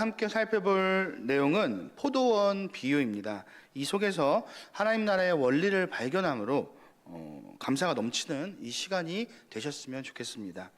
함께 살펴볼 내용은 포도원 비유입니다. 이 속에서 하나님 나라의 원리를 발견함으로 어, 감사가 넘치는 이 시간이 되셨으면 좋겠습니다.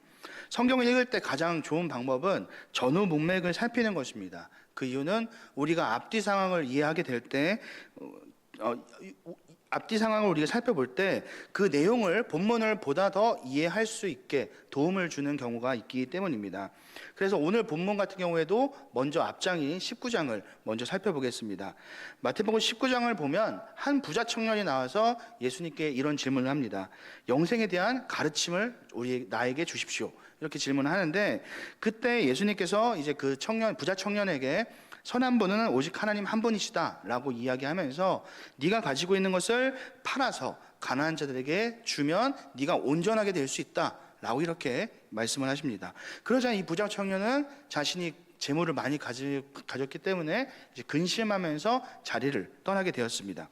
성경을 읽을 때 가장 좋은 방법은 전후 문맥을 살피는 것입니다. 그 이유는 우리가 앞뒤 상황을 이해하게 될 때, 어, 어, 앞뒤 상황을 우리가 살펴볼 때 그 내용을 본문을 보다 더 이해할 수 있게 도움을 주는 경우가 있기 때문입니다. 그래서 오늘 본문 같은 경우에도 먼저 앞장인 19장을 먼저 살펴보겠습니다. 마태복음 19장을 보면 한 부자 청년이 나와서 예수님께 이런 질문을 합니다. 영생에 대한 가르침을 우리 나에게 주십시오. 이렇게 질문을 하는데 그때 예수님께서 이제 그 청년 부자 청년에게 선한 분은 오직 하나님 한 분이시다라고 이야기하면서 네가 가지고 있는 것을 팔아서 가난한 자들에게 주면 네가 온전하게 될 수 있다라고 이렇게 말씀을 하십니다. 그러자 이 부자 청년은 자신이 재물을 많이 가지, 가졌기 때문에 이제 근심하면서 자리를 떠나게 되었습니다.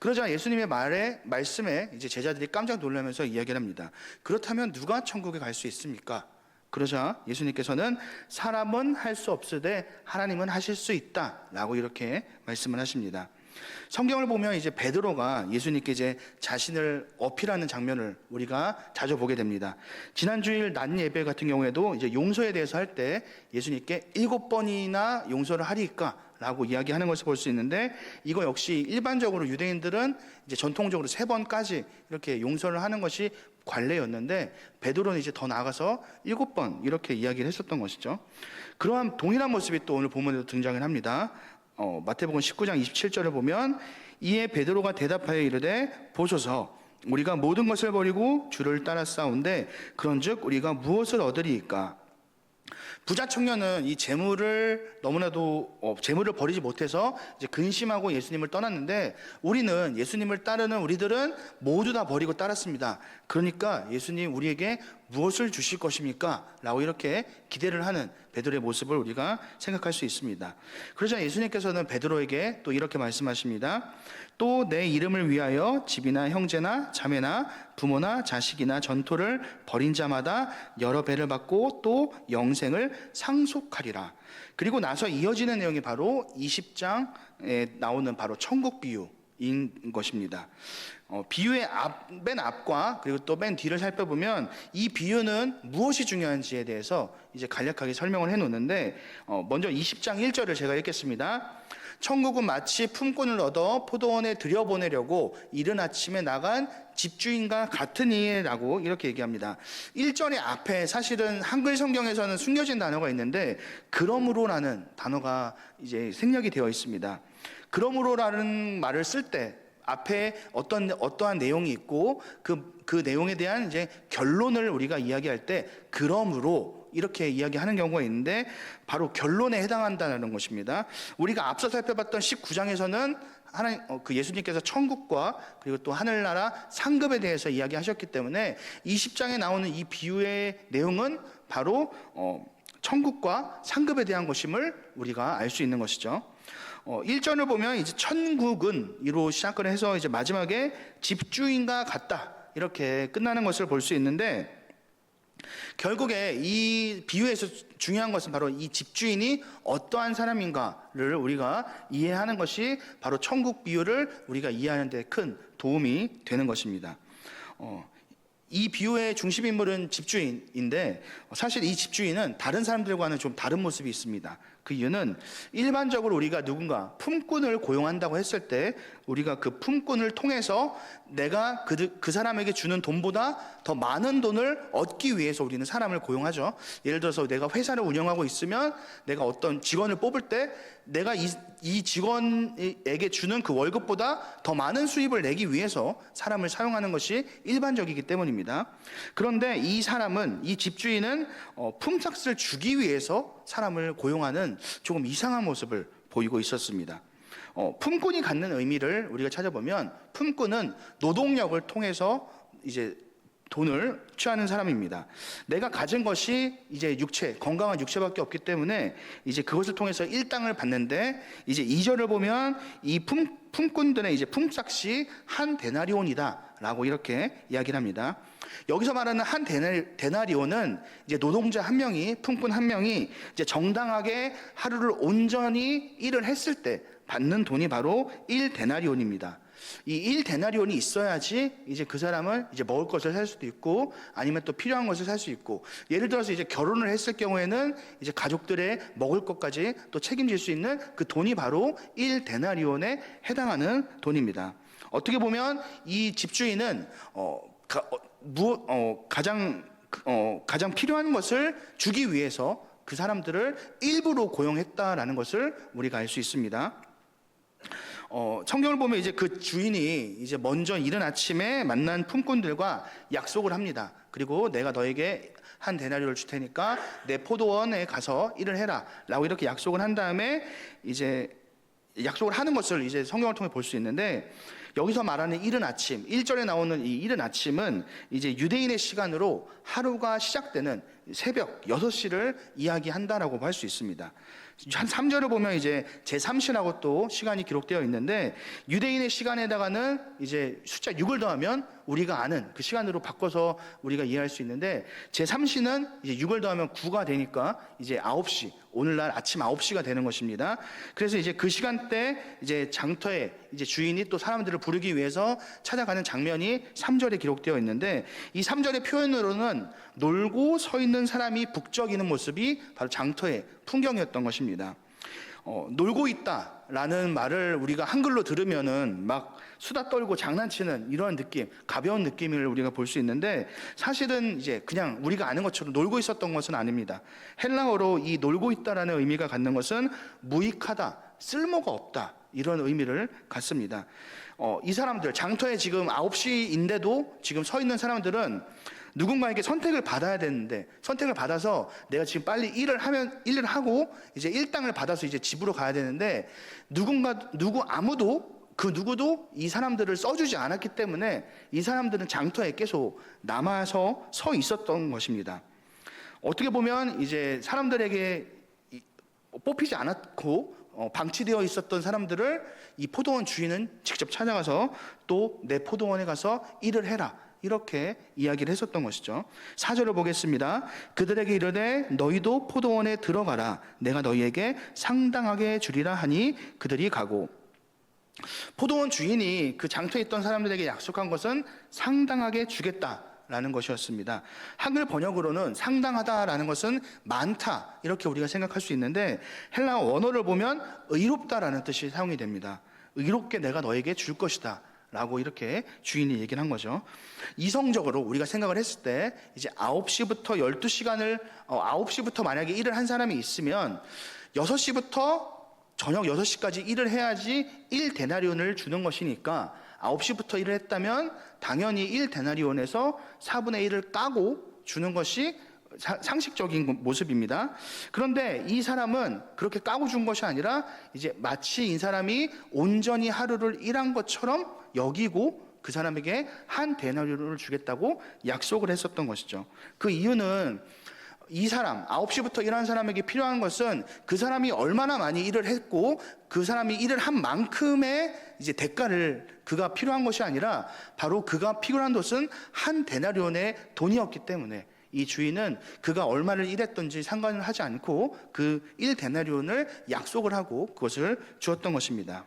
그러자 예수님의 말에 말씀에 이제 제자들이 깜짝 놀라면서 이야기를 합니다. 그렇다면 누가 천국에 갈 수 있습니까? 그러자 예수님께서는 사람은 할 수 없으되 하나님은 하실 수 있다라고 이렇게 말씀을 하십니다. 성경을 보면 이제 베드로가 예수님께 이제 자신을 어필하는 장면을 우리가 자주 보게 됩니다. 지난 주일 낮 예배 같은 경우에도 이제 용서에 대해서 할 때 예수님께 일곱 번이나 용서를 하리까 라고 이야기하는 것을 볼 수 있는데 이거 역시 일반적으로 유대인들은 이제 전통적으로 세 번까지 이렇게 용서를 하는 것이 관례였는데 베드로는 이제 더 나아가서 일곱 번 이렇게 이야기를 했었던 것이죠. 그러한 동일한 모습이 또 오늘 본문에도 등장을 합니다. 어, 마태복음 19장 27절을 보면 이에 베드로가 대답하여 이르되 보소서 우리가 모든 것을 버리고 주를 따라 싸운데 그런즉 우리가 무엇을 얻으리이까 부자 청년은 이 재물을 너무나도 어, 재물을 버리지 못해서 이제 근심하고 예수님을 떠났는데 우리는 예수님을 따르는 우리들은 모두 다 버리고 따랐습니다. 그러니까 예수님 우리에게 무엇을 주실 것입니까? 라고 이렇게 기대를 하는 베드로의 모습을 우리가 생각할 수 있습니다. 그러자 예수님께서는 베드로에게 또 이렇게 말씀하십니다. 또 내 이름을 위하여 집이나 형제나 자매나 부모나 자식이나 전토를 벌인 자마다 여러 배를 받고 또 영생을 상속하리라. 그리고 나서 이어지는 내용이 바로 20장에 나오는 바로 천국 비유. 인 것입니다. 어, 비유의 앞, 맨 앞과 그리고 또 맨 뒤를 살펴보면 이 비유는 무엇이 중요한지에 대해서 이제 간략하게 설명을 해 놓는데, 어, 먼저 20장 1절을 제가 읽겠습니다. 천국은 마치 품꾼을 얻어 포도원에 들여보내려고 이른 아침에 나간 집주인과 같은 이라고 이렇게 얘기합니다. 1절의 앞에 사실은 한글 성경에서는 숨겨진 단어가 있는데, 그러므로라는 단어가 이제 생략이 되어 있습니다. 그러므로라는 말을 쓸 때 앞에 어떤 어떠한 내용이 있고 그그 내용에 대한 이제 결론을 우리가 이야기할 때 그러므로 이렇게 이야기하는 경우가 있는데 바로 결론에 해당한다는 것입니다. 우리가 앞서 살펴봤던 19장에서는 하나님 어, 그 예수님께서 천국과 그리고 또 하늘나라 상급에 대해서 이야기하셨기 때문에 20장에 나오는 이 비유의 내용은 바로 어, 천국과 상급에 대한 것임을 우리가 알 수 있는 것이죠. 어, 1절을 보면 이제 천국은 이로 시작을 해서 이제 마지막에 집주인과 같다. 이렇게 끝나는 것을 볼 수 있는데 결국에 이 비유에서 중요한 것은 바로 이 집주인이 어떠한 사람인가를 우리가 이해하는 것이 바로 천국 비유를 우리가 이해하는 데 큰 도움이 되는 것입니다. 어, 이 비유의 중심 인물은 집주인인데 사실 이 집주인은 다른 사람들과는 좀 다른 모습이 있습니다. 그 이유는 일반적으로 우리가 누군가 품꾼을 고용한다고 했을 때 우리가 그 품꾼을 통해서 내가 그, 그 사람에게 주는 돈보다 더 많은 돈을 얻기 위해서 우리는 사람을 고용하죠. 예를 들어서 내가 회사를 운영하고 있으면 내가 어떤 직원을 뽑을 때 내가 이, 이 직원에게 주는 그 월급보다 더 많은 수입을 내기 위해서 사람을 사용하는 것이 일반적이기 때문입니다. 그런데 이 사람은, 이 집주인은 어, 품삯을 주기 위해서 사람을 고용하는 조금 이상한 모습을 보이고 있었습니다. 어, 품꾼이 갖는 의미를 우리가 찾아보면 품꾼은 노동력을 통해서 이제 돈을 취하는 사람입니다. 내가 가진 것이 이제 육체, 건강한 육체밖에 없기 때문에 이제 그것을 통해서 일당을 받는데 이제 이절을 보면 이 품, 품꾼들의 이제 품삯이 한 데나리온이다라고 이렇게 이야기를 합니다. 여기서 말하는 한 데나- 데나리 온은 이제 노동자 한 명이 품꾼 한 명이 이제 정당하게 하루를 온전히 일을 했을 때 받는 돈이 바로 1 데나리온입니다. 이 1 데나리온이 있어야지 이제 그 사람은 이제 먹을 것을 살 수도 있고 아니면 또 필요한 것을 살 수 있고 예를 들어서 이제 결혼을 했을 경우에는 이제 가족들의 먹을 것까지 또 책임질 수 있는 그 돈이 바로 1 데나리온에 해당하는 돈입니다. 어떻게 보면 이 집주인은 어, 가, 어, 무, 어, 가장 어, 가장 필요한 것을 주기 위해서 그 사람들을 일부러 고용했다라는 것을 우리가 알 수 있습니다. 어, 성경을 보면 이제 그 주인이 이제 먼저 이른 아침에 만난 품꾼들과 약속을 합니다. 그리고 내가 너에게 한 데나리를 줄 테니까 내 포도원에 가서 일을 해라. 라고 이렇게 약속을 한 다음에 이제 약속을 하는 것을 이제 성경을 통해 볼 수 있는데 여기서 말하는 이른 아침, 1절에 나오는 이 이른 아침은 이제 유대인의 시간으로 하루가 시작되는 새벽 6시를 이야기한다라고 할 수 있습니다. 한 3절을 보면 이제 제3시라고 또 시간이 기록되어 있는데 유대인의 시간에다가는 이제 숫자 6을 더하면 우리가 아는 그 시간으로 바꿔서 우리가 이해할 수 있는데 제3시는 이제 6을 더하면 9가 되니까 이제 9시 오늘날 아침 9시가 되는 것입니다. 그래서 이제 그 시간대 이제 장터에 이제 주인이 또 사람들을 부르기 위해서 찾아가는 장면이 3절에 기록되어 있는데 이 3절의 표현으로는 놀고 서 있는 사람이 북적이는 모습이 바로 장터의 풍경이었던 것입니다. 어, 놀고 있다 라는 말을 우리가 한글로 들으면은 막 수다 떨고 장난치는 이런 느낌, 가벼운 느낌을 우리가 볼 수 있는데 사실은 이제 그냥 우리가 아는 것처럼 놀고 있었던 것은 아닙니다. 헬라어로 이 놀고 있다라는 의미가 갖는 것은 무익하다, 쓸모가 없다 이런 의미를 갖습니다. 어, 이 사람들 장터에 지금 9시인데도 지금 서 있는 사람들은 누군가에게 선택을 받아야 되는데 선택을 받아서 내가 지금 빨리 일을 하면 일을 하고 이제 일당을 받아서 이제 집으로 가야 되는데 누군가 누구 아무도 그 누구도 이 사람들을 써주지 않았기 때문에 이 사람들은 장터에 계속 남아서 서 있었던 것입니다. 어떻게 보면 이제 사람들에게 이- 뽑히지 않았고 어, 방치되어 있었던 사람들을 이 포도원 주인은 직접 찾아가서 또 내 포도원에 가서 일을 해라. 이렇게 이야기를 했었던 것이죠. 사절을 보겠습니다. 그들에게 이르되 너희도 포도원에 들어가라. 내가 너희에게 상당하게 주리라 하니 그들이 가고 포도원 주인이 그 장터에 있던 사람들에게 약속한 것은 상당하게 주겠다. 라는 것이었습니다. 한글 번역으로는 상당하다라는 것은 많다 이렇게 우리가 생각할 수 있는데 헬라 원어를 보면 의롭다라는 뜻이 사용이 됩니다. 의롭게 내가 너에게 줄 것이다. 라고 이렇게 주인이 얘기를 한 거죠. 이성적으로 우리가 생각을 했을 때 이제 9시부터 12시간을 어, 9시부터 만약에 일을 한 사람이 있으면 6시부터 저녁 6시까지 일을 해야지 1 데나리온을 주는 것이니까 9시부터 일을 했다면 당연히 1 데나리온에서 4분의 1을 까고 주는 것이 사- 상식적인 모습입니다. 그런데 이 사람은 그렇게 까고 준 것이 아니라 이제 마치 이 사람이 온전히 하루를 일한 것처럼 여기고 그 사람에게 한 데나리온을 주겠다고 약속을 했었던 것이죠. 그 이유는 이 사람, 9시부터 일하는 사람에게 필요한 것은 그 사람이 얼마나 많이 일을 했고 그 사람이 일을 한 만큼의 이제 대가를 그가 필요한 것이 아니라 바로 그가 필요한 것은 한 데나리온의 돈이었기 때문에 이 주인은 그가 얼마를 일했던지 상관을 하지 않고 그 1데나리온을 약속을 하고 그것을 주었던 것입니다.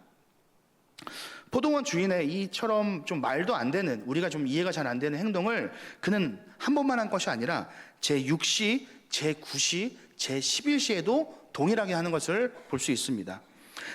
포도원 주인의 이처럼 좀 말도 안 되는 우리가 좀 이해가 잘 안 되는 행동을 그는 한 번만 한 것이 아니라 제 6시, 제 9시, 제 11시에도 동일하게 하는 것을 볼 수 있습니다.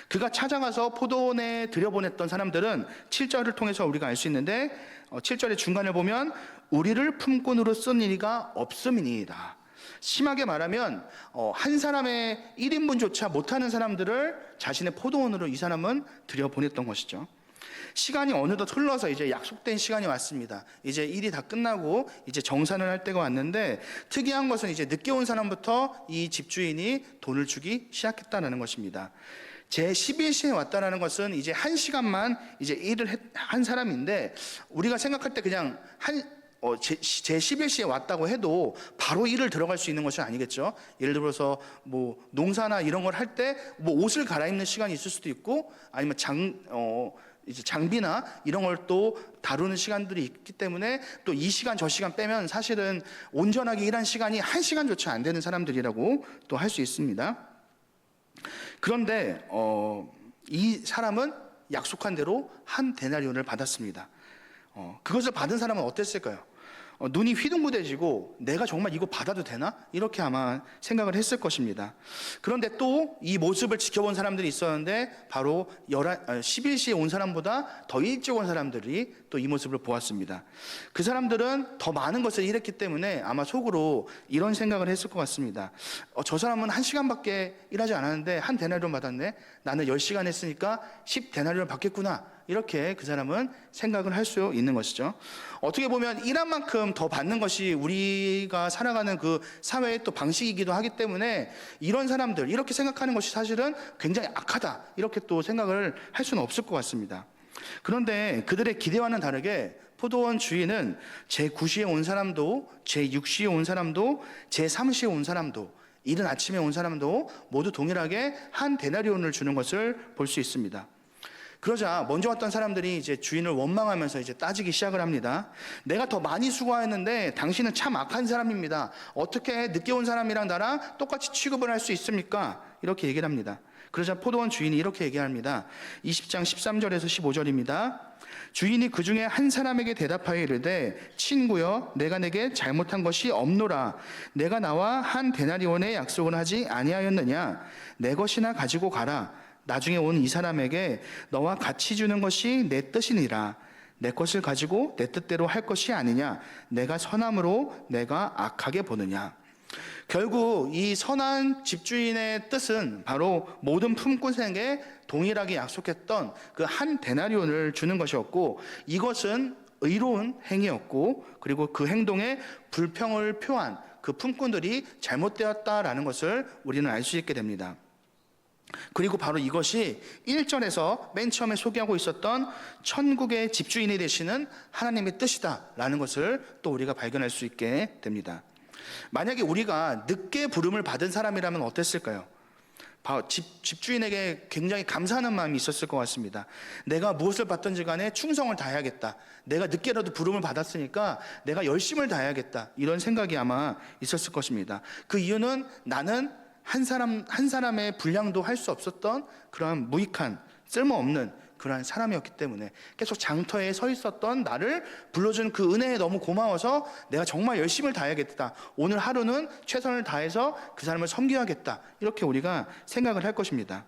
그가 찾아가서 포도원에 들여보냈던 사람들은 7절을 통해서 우리가 알 수 있는데 7절의 중간을 보면 우리를 품꾼으로 쓴 이가 없음이니이다. 심하게 말하면 어, 한 사람의 1인분조차 못하는 사람들을 자신의 포도원으로 이 사람은 들여보냈던 것이죠. 시간이 어느덧 흘러서 이제 약속된 시간이 왔습니다. 이제 일이 다 끝나고 이제 정산을 할 때가 왔는데 특이한 것은 이제 늦게 온 사람부터 이 집주인이 돈을 주기 시작했다는 것입니다. 제 11시에 왔다라는 것은 이제 한 시간만 이제 일을 했- 한 사람인데 우리가 생각할 때 그냥 한 어, 제, 제 11시에 왔다고 해도 바로 일을 들어갈 수 있는 것이 아니겠죠. 예를 들어서 뭐 농사나 이런 걸 할 때 뭐 옷을 갈아입는 시간이 있을 수도 있고 아니면 장, 어, 이제 장비나 이런 걸 또 다루는 시간들이 있기 때문에 또 이 시간 저 시간 빼면 사실은 온전하게 일한 시간이 한 시간조차 안 되는 사람들이라고 또 할 수 있습니다. 그런데 어, 이 사람은 약속한 대로 한 데나리온을 받았습니다. 어, 그것을 받은 사람은 어땠을까요? 어, 눈이 휘둥그레지고 내가 정말 이거 받아도 되나? 이렇게 아마 생각을 했을 것입니다. 그런데 또 이 모습을 지켜본 사람들이 있었는데 바로 11시에 온 사람보다 더 일찍 온 사람들이 또 이 모습을 보았습니다. 그 사람들은 더 많은 것을 일했기 때문에 아마 속으로 이런 생각을 했을 것 같습니다. 어, 저 사람은 한 시간밖에 일하지 않았는데 한 데나리온 받았네. 나는 10시간 했으니까 10 데나리온 받겠구나. 이렇게 그 사람은 생각을 할 수 있는 것이죠. 어떻게 보면 일한 만큼 더 받는 것이 우리가 살아가는 그 사회의 또 방식이기도 하기 때문에 이런 사람들 이렇게 생각하는 것이 사실은 굉장히 악하다 이렇게 또 생각을 할 수는 없을 것 같습니다. 그런데 그들의 기대와는 다르게 포도원 주인은 제9시에 온 사람도 제6시에 온 사람도 제3시에 온 사람도 이른 아침에 온 사람도 모두 동일하게 한 데나리온을 주는 것을 볼 수 있습니다. 그러자 먼저 왔던 사람들이 이제 주인을 원망하면서 이제 따지기 시작을 합니다. 내가 더 많이 수고하였는데 당신은 참 악한 사람입니다. 어떻게 늦게 온 사람이랑 나랑 똑같이 취급을 할 수 있습니까? 이렇게 얘기를 합니다. 그러자 포도원 주인이 이렇게 얘기합니다. 20장 13절에서 15절입니다. 주인이 그 중에 한 사람에게 대답하여 이르되 친구여 내가 내게 잘못한 것이 없노라 내가 나와 한 데나리온의 약속을 하지 아니하였느냐 내 것이나 가지고 가라 나중에 온 이 사람에게 너와 같이 주는 것이 내 뜻이니라. 내 것을 가지고 내 뜻대로 할 것이 아니냐. 내가 선함으로 내가 악하게 보느냐. 결국 이 선한 집주인의 뜻은 바로 모든 품꾼에게 동일하게 약속했던 그 한 데나리온을 주는 것이었고 이것은 의로운 행위였고 그리고 그 행동에 불평을 표한 그 품꾼들이 잘못되었다라는 것을 우리는 알 수 있게 됩니다. 그리고 바로 이것이 1절에서 맨 처음에 소개하고 있었던 천국의 집주인이 되시는 하나님의 뜻이다라는 것을 또 우리가 발견할 수 있게 됩니다. 만약에 우리가 늦게 부름을 받은 사람이라면 어땠을까요? 집, 집주인에게 굉장히 감사하는 마음이 있었을 것 같습니다. 내가 무엇을 받든지 간에 충성을 다해야겠다. 내가 늦게라도 부름을 받았으니까 내가 열심을 다해야겠다. 이런 생각이 아마 있었을 것입니다. 그 이유는 나는 한 사람 한 사람의 분량도 할 수 없었던 그러한 무익한 쓸모없는 그러한 사람이었기 때문에 계속 장터에 서 있었던 나를 불러준 그 은혜에 너무 고마워서 내가 정말 열심을 다해야겠다. 오늘 하루는 최선을 다해서 그 사람을 섬겨야겠다. 이렇게 우리가 생각을 할 것입니다.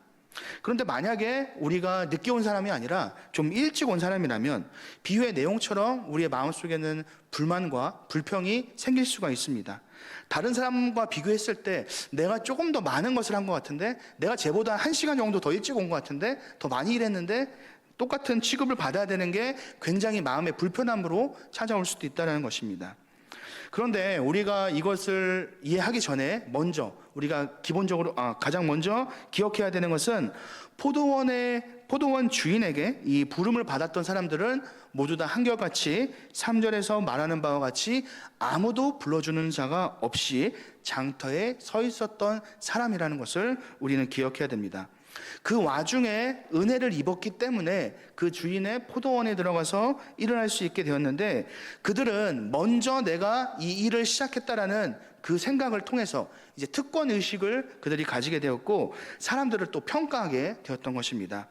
그런데 만약에 우리가 늦게 온 사람이 아니라 좀 일찍 온 사람이라면 비유의 내용처럼 우리의 마음속에는 불만과 불평이 생길 수가 있습니다. 다른 사람과 비교했을 때 내가 조금 더 많은 것을 한 것 같은데 내가 쟤보다 한 시간 정도 더 일찍 온 것 같은데 더 많이 일했는데 똑같은 취급을 받아야 되는 게 굉장히 마음의 불편함으로 찾아올 수도 있다는 것입니다. 그런데 우리가 이것을 이해하기 전에 먼저 우리가 기본적으로 아, 가장 먼저 기억해야 되는 것은 포도원의 포도원 주인에게 이 부름을 받았던 사람들은 모두 다 한결같이 3절에서 말하는 바와 같이 아무도 불러주는 자가 없이 장터에 서 있었던 사람이라는 것을 우리는 기억해야 됩니다. 그 와중에 은혜를 입었기 때문에 그 주인의 포도원에 들어가서 일을 할 수 있게 되었는데 그들은 먼저 내가 이 일을 시작했다라는 그 생각을 통해서 이제 특권 의식을 그들이 가지게 되었고 사람들을 또 평가하게 되었던 것입니다.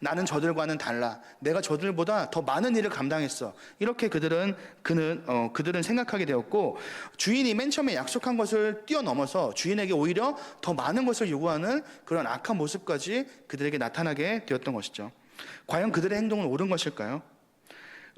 나는 저들과는 달라. 내가 저들보다 더 많은 일을 감당했어. 이렇게 그들은 그는 어, 그들은 생각하게 되었고 주인이 맨 처음에 약속한 것을 뛰어넘어서 주인에게 오히려 더 많은 것을 요구하는 그런 악한 모습까지 그들에게 나타나게 되었던 것이죠. 과연 그들의 행동은 옳은 것일까요?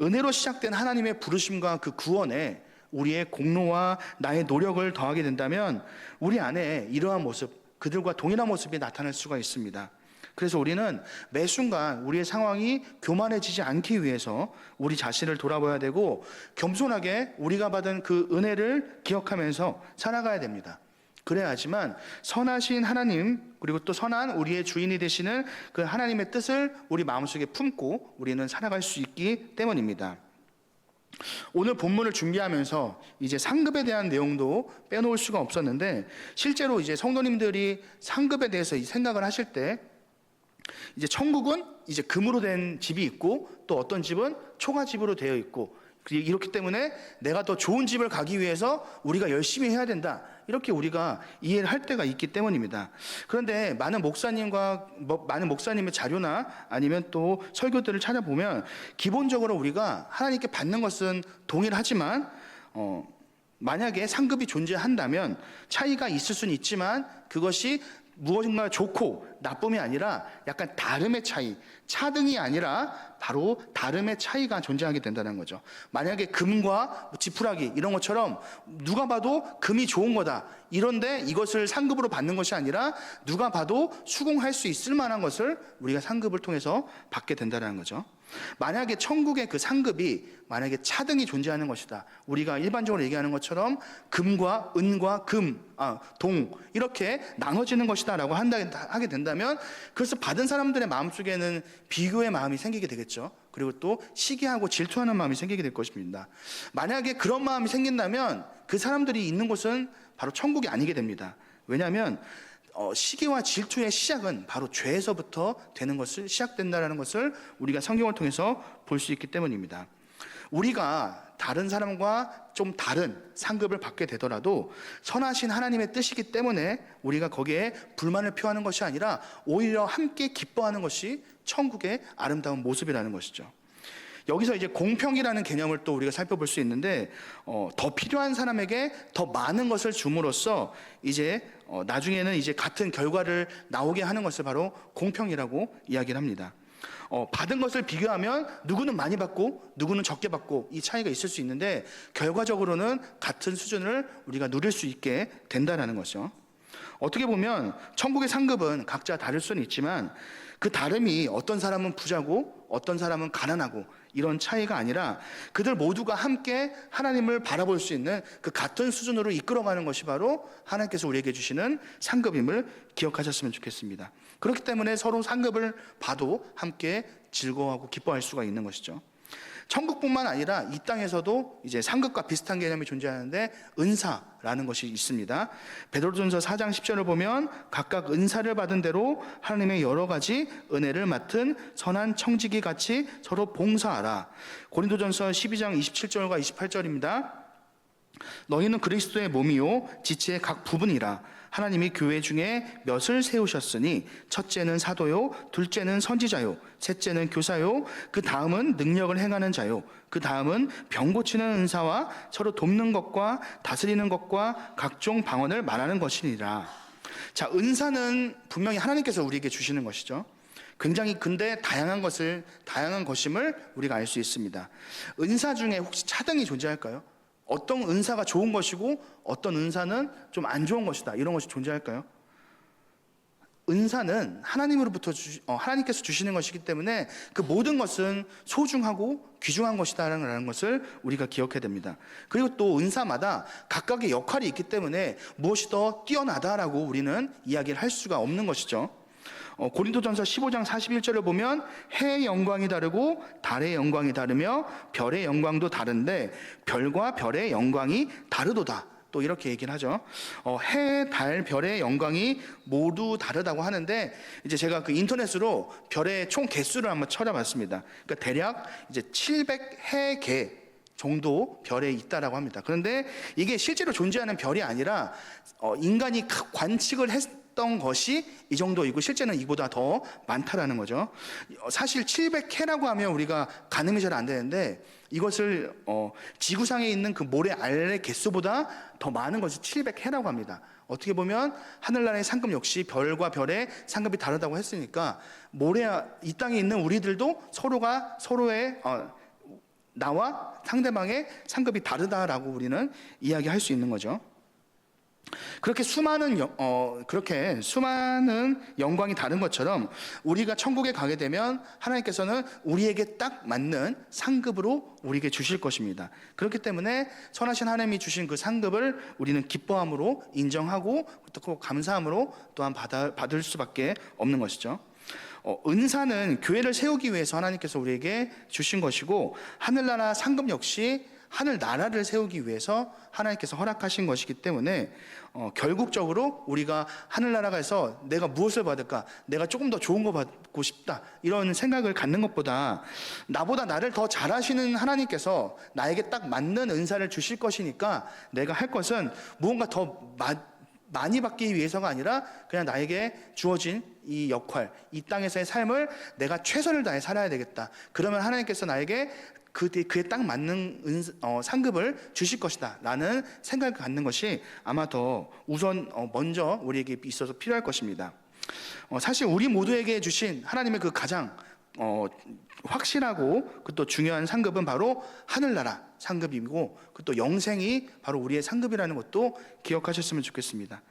은혜로 시작된 하나님의 부르심과 그 구원에 우리의 공로와 나의 노력을 더하게 된다면 우리 안에 이러한 모습, 그들과 동일한 모습이 나타날 수가 있습니다. 그래서 우리는 매 순간 우리의 상황이 교만해지지 않기 위해서 우리 자신을 돌아봐야 되고 겸손하게 우리가 받은 그 은혜를 기억하면서 살아가야 됩니다. 그래야지만 선하신 하나님 그리고 또 선한 우리의 주인이 되시는 그 하나님의 뜻을 우리 마음속에 품고 우리는 살아갈 수 있기 때문입니다. 오늘 본문을 준비하면서 이제 상급에 대한 내용도 빼놓을 수가 없었는데 실제로 이제 성도님들이 상급에 대해서 이 생각을 하실 때 이제 천국은 이제 금으로 된 집이 있고 또 어떤 집은 초가집으로 되어 있고 이렇기 때문에 내가 더 좋은 집을 가기 위해서 우리가 열심히 해야 된다. 이렇게 우리가 이해를 할 때가 있기 때문입니다. 그런데 많은 목사님과 뭐- 많은 목사님의 자료나 아니면 또 설교들을 찾아보면 기본적으로 우리가 하나님께 받는 것은 동일하지만 어, 만약에 상급이 존재한다면 차이가 있을 수는 있지만 그것이 무엇인가 좋고 나쁨이 아니라 약간 다름의 차이, 차등이 아니라 바로 다름의 차이가 존재하게 된다는 거죠. 만약에 금과 지푸라기 이런 것처럼 누가 봐도 금이 좋은 거다. 이런데 이것을 상급으로 받는 것이 아니라 누가 봐도 수긍할 수 있을 만한 것을 우리가 상급을 통해서 받게 된다는 거죠. 만약에 천국의 그 상급이 만약에 차등이 존재하는 것이다. 우리가 일반적으로 얘기하는 것처럼 금과 은과 금, 아, 동 이렇게 나눠지는 것이다라고 한다 하게 된다면 그래서 받은 사람들의 마음속에는 비교의 마음이 생기게 되겠죠. 그리고 또 시기하고 질투하는 마음이 생기게 될 것입니다. 만약에 그런 마음이 생긴다면 그 사람들이 있는 곳은 바로 천국이 아니게 됩니다. 왜냐하면 어, 시기와 질투의 시작은 바로 죄에서부터 되는 것을 시작된다라는 것을 우리가 성경을 통해서 볼 수 있기 때문입니다. 우리가 다른 사람과 좀 다른 상급을 받게 되더라도 선하신 하나님의 뜻이기 때문에 우리가 거기에 불만을 표하는 것이 아니라 오히려 함께 기뻐하는 것이 천국의 아름다운 모습이라는 것이죠. 여기서 이제 공평이라는 개념을 또 우리가 살펴볼 수 있는데 어, 더 필요한 사람에게 더 많은 것을 줌으로써 이제 어, 나중에는 이제 같은 결과를 나오게 하는 것을 바로 공평이라고 이야기를 합니다. 어, 받은 것을 비교하면 누구는 많이 받고 누구는 적게 받고 이 차이가 있을 수 있는데 결과적으로는 같은 수준을 우리가 누릴 수 있게 된다라는 거죠. 어떻게 보면 천국의 상급은 각자 다를 수는 있지만 그 다름이 어떤 사람은 부자고 어떤 사람은 가난하고 이런 차이가 아니라 그들 모두가 함께 하나님을 바라볼 수 있는 그 같은 수준으로 이끌어가는 것이 바로 하나님께서 우리에게 주시는 상급임을 기억하셨으면 좋겠습니다. 그렇기 때문에 서로 상급을 봐도 함께 즐거워하고 기뻐할 수가 있는 것이죠. 천국뿐만 아니라 이 땅에서도 이제 상급과 비슷한 개념이 존재하는데 은사라는 것이 있습니다. 베드로전서 4장 10절을 보면 각각 은사를 받은 대로 하나님의 여러 가지 은혜를 맡은 선한 청지기 같이 서로 봉사하라. 고린도전서 12장 27절과 28절입니다. 너희는 그리스도의 몸이요 지체의 각 부분이라 하나님이 교회 중에 몇을 세우셨으니 첫째는 사도요 둘째는 선지자요 셋째는 교사요 그 다음은 능력을 행하는 자요 그 다음은 병 고치는 은사와 서로 돕는 것과 다스리는 것과 각종 방언을 말하는 것이니라. 자 은사는 분명히 하나님께서 우리에게 주시는 것이죠. 굉장히 근데 다양한 것을 다양한 것임을 우리가 알 수 있습니다. 은사 중에 혹시 차등이 존재할까요? 어떤 은사가 좋은 것이고 어떤 은사는 좀 안 좋은 것이다. 이런 것이 존재할까요? 은사는 하나님으로부터 주, 어, 하나님께서 주시는 것이기 때문에 그 모든 것은 소중하고 귀중한 것이다라는 것을 우리가 기억해야 됩니다. 그리고 또 은사마다 각각의 역할이 있기 때문에 무엇이 더 뛰어나다라고 우리는 이야기를 할 수가 없는 것이죠. 어, 고린도전서 15장 41절을 보면 해의 영광이 다르고 달의 영광이 다르며 별의 영광도 다른데 별과 별의 영광이 다르도다. 또 이렇게 얘기를 하죠. 어, 해, 달, 별의 영광이 모두 다르다고 하는데 이제 제가 그 인터넷으로 별의 총 개수를 한번 찾아봤습니다. 그러니까 대략 이제 700해 개 정도 별에 있다라고 합니다. 그런데 이게 실제로 존재하는 별이 아니라 어, 인간이 관측을 했 던 것이 이 정도이고 실제는 이보다 더 많다라는 거죠. 어, 사실 700해라고 하면 우리가 가늠이 잘 안 되는데 이것을 어, 지구상에 있는 그 모래 알의 개수보다 더 많은 것이 700해라고 합니다. 어떻게 보면 하늘나라의 상급 역시 별과 별의 상급이 다르다고 했으니까 모래 이 땅에 있는 우리들도 서로가 서로의 어, 나와 상대방의 상급이 다르다라고 우리는 이야기할 수 있는 거죠. 그렇게 수많은 영- 어, 그렇게 수많은 영광이 다른 것처럼 우리가 천국에 가게 되면 하나님께서는 우리에게 딱 맞는 상급으로 우리에게 주실 것입니다. 그렇기 때문에 선하신 하나님이 주신 그 상급을 우리는 기뻐함으로 인정하고 또 감사함으로 또한 받아, 받을 수밖에 없는 것이죠. 어, 은사는 교회를 세우기 위해서 하나님께서 우리에게 주신 것이고 하늘나라 상급 역시 하늘 나라를 세우기 위해서 하나님께서 허락하신 것이기 때문에 어, 결국적으로 우리가 하늘 나라가서 내가 무엇을 받을까? 내가 조금 더 좋은 거 받고 싶다. 이런 생각을 갖는 것보다 나보다 나를 더 잘하시는 하나님께서 나에게 딱 맞는 은사를 주실 것이니까 내가 할 것은 무언가 더 마, 많이 받기 위해서가 아니라 그냥 나에게 주어진 이 역할, 이 땅에서의 삶을 내가 최선을 다해 살아야 되겠다. 그러면 하나님께서 나에게 그, 그에 딱 맞는 은, 어, 상급을 주실 것이다. 라는 생각을 갖는 것이 아마 더 우선 어, 먼저 우리에게 있어서 필요할 것입니다. 어, 사실 우리 모두에게 주신 하나님의 그 가장 어, 확실하고 그 또 중요한 상급은 바로 하늘나라 상급이고 그 또 영생이 바로 우리의 상급이라는 것도 기억하셨으면 좋겠습니다.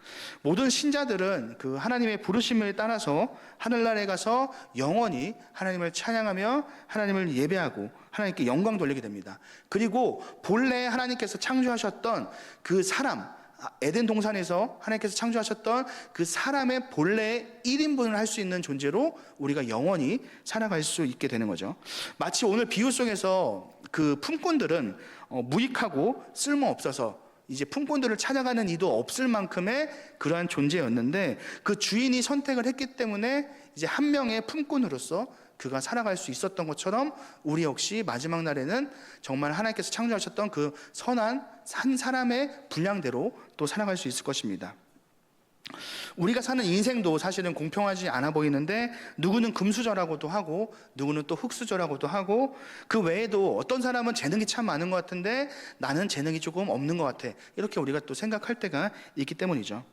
모든 신자들은 그 하나님의 부르심을 따라서 하늘나라에 가서 영원히 하나님을 찬양하며 하나님을 예배하고 하나님께 영광 돌리게 됩니다. 그리고 본래 하나님께서 창조하셨던 그 사람 아, 에덴 동산에서 하나님께서 창조하셨던 그 사람의 본래 1인분을 할 수 있는 존재로 우리가 영원히 살아갈 수 있게 되는 거죠. 마치 오늘 비유 속에서 그 품꾼들은 어, 무익하고 쓸모없어서 이제 품꾼들을 찾아가는 이도 없을 만큼의 그러한 존재였는데 그 주인이 선택을 했기 때문에 이제 한 명의 품꾼으로서 그가 살아갈 수 있었던 것처럼 우리 역시 마지막 날에는 정말 하나님께서 창조하셨던 그 선한 한 사람의 분량대로 또 살아갈 수 있을 것입니다. 우리가 사는 인생도 사실은 공평하지 않아 보이는데 누구는 금수저라고도 하고 누구는 또 흙수저라고도 하고 그 외에도 어떤 사람은 재능이 참 많은 것 같은데 나는 재능이 조금 없는 것 같아 이렇게 우리가 또 생각할 때가 있기 때문이죠.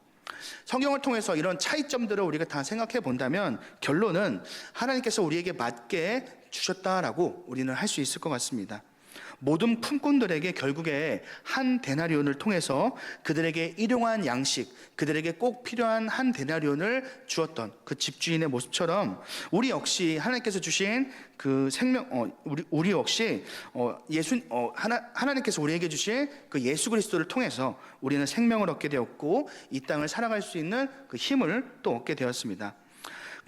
성경을 통해서 이런 차이점들을 우리가 다 생각해 본다면 결론은 하나님께서 우리에게 맞게 주셨다라고 우리는 할 수 있을 것 같습니다. 모든 품꾼들에게 결국에 한 데나리온을 통해서 그들에게 일용한 양식, 그들에게 꼭 필요한 한 데나리온을 주었던 그 집주인의 모습처럼 우리 역시 하나님께서 주신 그 생명, 어, 우리, 우리 역시 어, 예수, 어, 하나, 하나님께서 우리에게 주신 그 예수 그리스도를 통해서 우리는 생명을 얻게 되었고 이 땅을 살아갈 수 있는 그 힘을 또 얻게 되었습니다.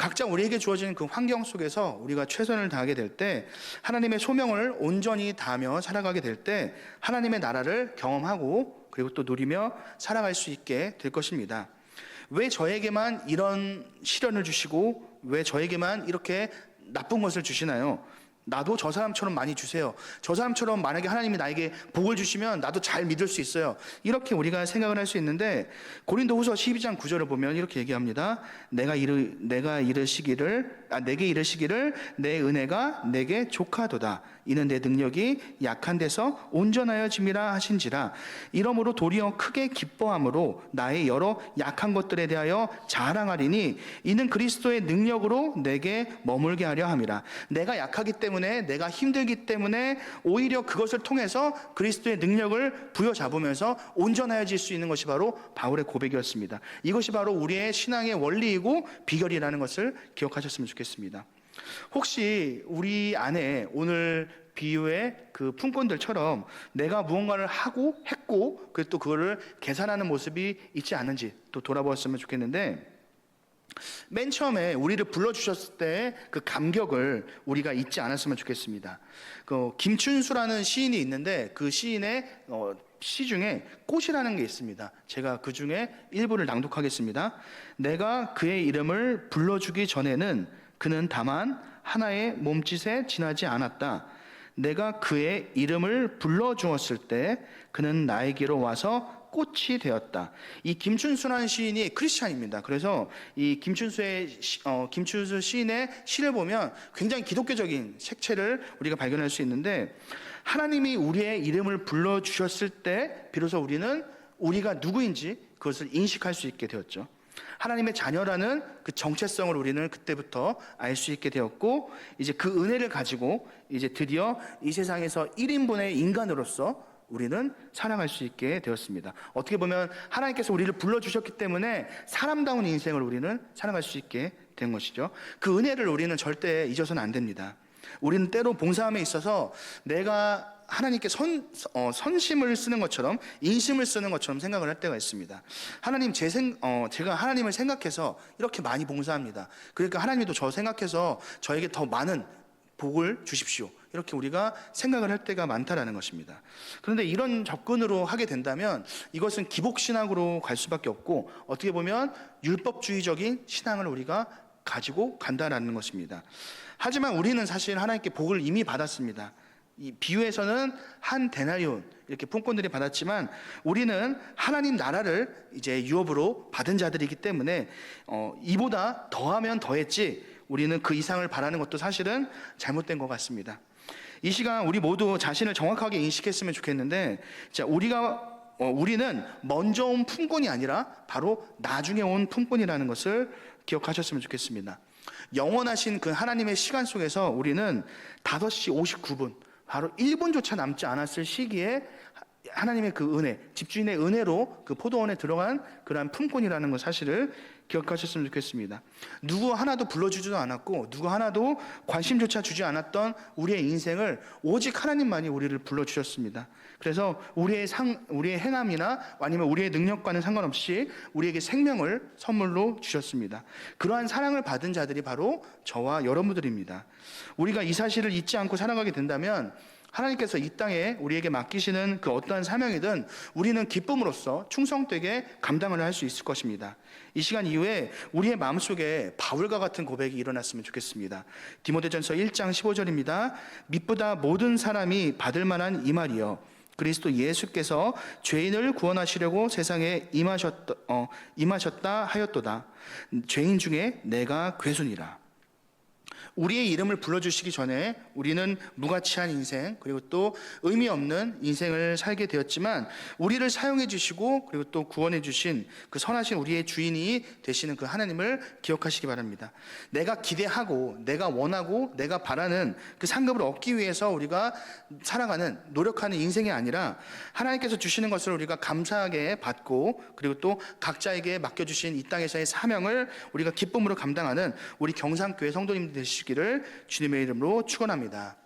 각자 우리에게 주어진 그 환경 속에서 우리가 최선을 다하게 될 때 하나님의 소명을 온전히 다하며 살아가게 될 때 하나님의 나라를 경험하고 그리고 또 누리며 살아갈 수 있게 될 것입니다. 왜 저에게만 이런 시련을 주시고 왜 저에게만 이렇게 나쁜 것을 주시나요? 나도 저 사람처럼 많이 주세요. 저 사람처럼 만약에 하나님이 나에게 복을 주시면 나도 잘 믿을 수 있어요. 이렇게 우리가 생각을 할 수 있는데 고린도후서 12장 9절을 보면 이렇게 얘기합니다. 내가 이르 내가 이르시기를 아 내게 이르시기를 내 은혜가 내게 족하도다. 이는 내 능력이 약한 데서 온전하여 짐이라 하신지라. 이러므로 도리어 크게 기뻐함으로 나의 여러 약한 것들에 대하여 자랑하리니 이는 그리스도의 능력으로 내게 머물게 하려 함이라. 내가 약하기 때문에 내가 힘들기 때문에 오히려 그것을 통해서 그리스도의 능력을 부여잡으면서 온전해질 수 있는 것이 바로 바울의 고백이었습니다. 이것이 바로 우리의 신앙의 원리이고 비결이라는 것을 기억하셨으면 좋겠습니다. 혹시 우리 안에 오늘 비유의 그 품꾼들처럼 내가 무언가를 하고 했고 그또 그거를 계산하는 모습이 있지 않은지 또 돌아보았으면 좋겠는데 맨 처음에 우리를 불러주셨을 때 그 감격을 우리가 잊지 않았으면 좋겠습니다. 그 김춘수라는 시인이 있는데 그 시인의 어, 시 중에 꽃이라는 게 있습니다. 제가 그 중에 일부를 낭독하겠습니다. 내가 그의 이름을 불러주기 전에는 그는 다만 하나의 몸짓에 지나지 않았다. 내가 그의 이름을 불러주었을 때 그는 나에게로 와서 꽃이 되었다. 이 김춘수라는 시인이 크리스찬입니다. 그래서 이 김춘수의 시, 어, 김춘수 시인의 시를 보면 굉장히 기독교적인 색채를 우리가 발견할 수 있는데 하나님이 우리의 이름을 불러 주셨을 때 비로소 우리는 우리가 누구인지 그것을 인식할 수 있게 되었죠. 하나님의 자녀라는 그 정체성을 우리는 그때부터 알 수 있게 되었고 이제 그 은혜를 가지고 이제 드디어 이 세상에서 1인분의 인간으로서 우리는 살아갈 수 있게 되었습니다. 어떻게 보면 하나님께서 우리를 불러주셨기 때문에 사람다운 인생을 우리는 살아갈 수 있게 된 것이죠. 그 은혜를 우리는 절대 잊어서는 안 됩니다. 우리는 때로 봉사함에 있어서 내가 하나님께 선, 어, 선심을 쓰는 것처럼 인심을 쓰는 것처럼 생각을 할 때가 있습니다. 하나님 제 생, 어, 제가 하나님을 생각해서 이렇게 많이 봉사합니다. 그러니까 하나님도 저 생각해서 저에게 더 많은 복을 주십시오. 이렇게 우리가 생각을 할 때가 많다라는 것입니다. 그런데 이런 접근으로 하게 된다면 이것은 기복신학으로 갈 수밖에 없고 어떻게 보면 율법주의적인 신앙을 우리가 가지고 간다라는 것입니다. 하지만 우리는 사실 하나님께 복을 이미 받았습니다. 이 비유에서는 한 데나리온 이렇게 품꾼들이 받았지만 우리는 하나님 나라를 이제 유업으로 받은 자들이기 때문에 어, 이보다 더하면 더했지 우리는 그 이상을 바라는 것도 사실은 잘못된 것 같습니다. 이 시간 우리 모두 자신을 정확하게 인식했으면 좋겠는데 자 우리가 어, 우리는 먼저 온 품꾼이 아니라 바로 나중에 온 품꾼이라는 것을 기억하셨으면 좋겠습니다. 영원하신 그 하나님의 시간 속에서 우리는 5시 59분 바로 1분조차 남지 않았을 시기에 하나님의 그 은혜, 집주인의 은혜로 그 포도원에 들어간 그러한 품꾼이라는 것 사실을 기억하셨으면 좋겠습니다. 누구 하나도 불러주지도 않았고 누구 하나도 관심조차 주지 않았던 우리의 인생을 오직 하나님만이 우리를 불러주셨습니다. 그래서 우리의 상, 우리의 행함이나 아니면 우리의 능력과는 상관없이 우리에게 생명을 선물로 주셨습니다. 그러한 사랑을 받은 자들이 바로 저와 여러분들입니다. 우리가 이 사실을 잊지 않고 살아가게 된다면 하나님께서 이 땅에 우리에게 맡기시는 그 어떠한 사명이든 우리는 기쁨으로써 충성되게 감당을 할 수 있을 것입니다. 이 시간 이후에 우리의 마음속에 바울과 같은 고백이 일어났으면 좋겠습니다. 디모데전서 1장 15절입니다. 믿보다 모든 사람이 받을 만한 이 말이요. 그리스도 예수께서 죄인을 구원하시려고 세상에 임하셨다, 어, 임하셨다 하였도다. 죄인 중에 내가 괴순이라. 우리의 이름을 불러주시기 전에 우리는 무가치한 인생 그리고 또 의미 없는 인생을 살게 되었지만 우리를 사용해 주시고 그리고 또 구원해 주신 그 선하신 우리의 주인이 되시는 그 하나님을 기억하시기 바랍니다. 내가 기대하고 내가 원하고 내가 바라는 그 상급을 얻기 위해서 우리가 살아가는 노력하는 인생이 아니라 하나님께서 주시는 것을 우리가 감사하게 받고 그리고 또 각자에게 맡겨주신 이 땅에서의 사명을 우리가 기쁨으로 감당하는 우리 경상교회 성도님들 되시기를 주님의 이름으로 축원합니다.